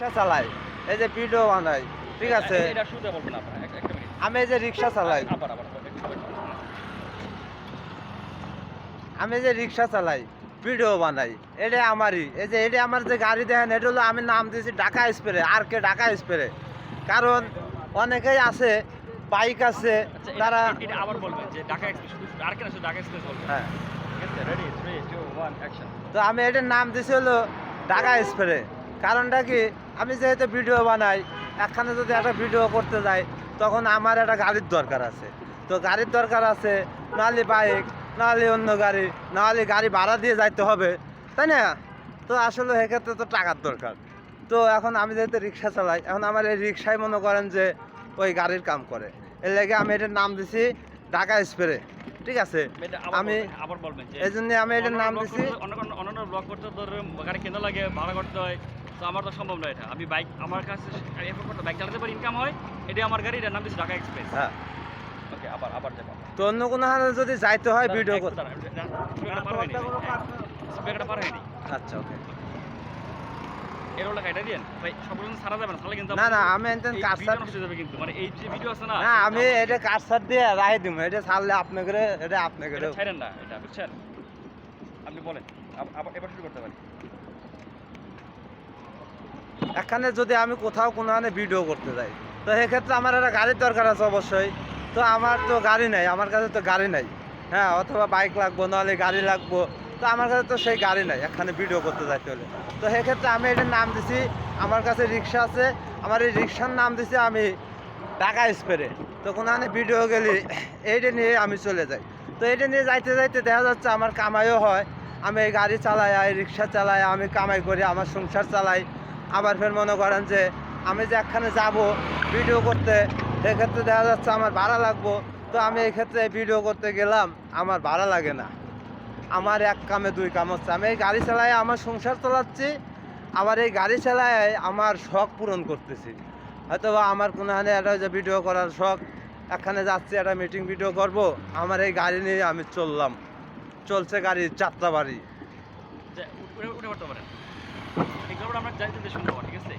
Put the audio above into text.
রিক্সা চালাই। এই যে ভিডিও বানাই ঠিক আছে? এটা শুরুতে বলবেন আপনার এক- একটা মিনিট। আমি এই যে রিক্সা চালাই। আমি যে রিক্সা চালাই ভিডিও বানাই এটা আমারই। এই যে এটা আমার যে গাড়ি দেখেন এটা হলো আমি নাম দিয়েছি ঢাকা স্প্রে আর কে ঢাকা স্প্রে। কারণ অনেকেই আছে বাইক আছে আচ্ছা, তারা আবার বলবেন যে ঢাকা আর শুধু ঢাকা হ্যাঁ। ঠিক আছে ready three two one action তো আমি এটার নাম দিয়েছি হলো ঢাকা স্প্রে। কারণটা কি? আমি যেহেতু ভিডিও বানাই একখানে যদি একটা ভিডিও করতে যাই তখন আমার একটা গাড়ির দরকার আছে। তো গাড়ির দরকার আছে নাহলে বাইক নাহলে অন্য গাড়ি নাহলে গাড়ি ভাড়া দিয়ে যাইতে হবে তাই না? তো আসলে সেক্ষেত্রে তো টাকার দরকার। তো এখন আমি যেহেতু রিক্সা চালাই এখন আমার এই রিক্সায় মনে করেন যে ওই গাড়ির কাম করে। এর লেগে আমি এটার নাম দিছি ঢাকা স্প্রে ঠিক আছে? আমি আবার বলবেন এই জন্য আমি এটার নাম দিছি অন্য অন্য ব্লগ করতে ধর গাড়ি কেনা লাগে ভাড়া করতে হয় তো আমার তো সম্ভব না এটা। আমি বাইক আমার কাছে করতে বাইক চালাতে পারি ইনকাম হয় এটা আমার গাড়ি এটার নাম দিচ্ছে ঢাকা এক্সপ্রেস হ্যাঁ। ওকে আবার আবার যাব। তো অন্য কোনো হারে যদি যাইতে হয় ভিডিও করতে স্পিকারটা পার হয়নি। আচ্ছা ওকে। না না না আমি মানে এই যে ভিডিও আছে না না আমি এটা কারসার দিয়ে রায় দিব? এটা ছাড়লে আপনাকে এটা আপনাকে এটা ছাড়েন না এটা বুঝছেন? আপনি বলেন এবার শুরু করতে পারি। এখানে যদি আমি কোথাও কোনো ভিডিও করতে যাই, তো সেক্ষেত্রে আমার একটা গাড়ির দরকার আছে অবশ্যই। তো আমার তো গাড়ি নাই, আমার কাছে তো গাড়ি নাই। হ্যাঁ অথবা বাইক লাগবো, নাহলে গাড়ি লাগবো। তো আমার কাছে তো সেই গাড়ি নাই, এখানে ভিডিও করতে যাইতে হলে। তো সেক্ষেত্রে আমি এটার নাম দিছি, আমার কাছে রিক্সা আছে। আমার এই রিক্সার নাম দিছি আমি ঢাকা স্প্রে। তো কোনখানে ভিডিও গেলে এইটা নিয়ে আমি চলে যাই। তো এটা নিয়ে যাইতে যাইতে দেখা যাচ্ছে আমার কামাইও হয়। আমি এই গাড়ি চালাই, এই রিক্সা চালাই, আমি কামাই করি, আমার সংসার চালাই। আবার ফের মনে করেন যে আমি যে একখানে যাব ভিডিও করতে, সেক্ষেত্রে দেখা যাচ্ছে আমার ভাড়া লাগবো। তো আমি এই ক্ষেত্রে ভিডিও করতে গেলাম, আমার ভাড়া লাগে না। আমার এক কামে দুই কাম হচ্ছে। আমি এই গাড়ি চালাই আমার সংসার চালাচ্ছি, আবার এই গাড়ি চালায় আমার শখ পূরণ করতেছি। হয়তো বা আমার কোনো হানে একটা যে ভিডিও করার শখ এখানে যাচ্ছি, একটা মিটিং ভিডিও করব, আমার এই গাড়ি নিয়ে আমি চললাম। চলছে গাড়ি যাত্রা বাড়ি গল্পটা আমরা চাইতে শুনতে ঠিক আছে?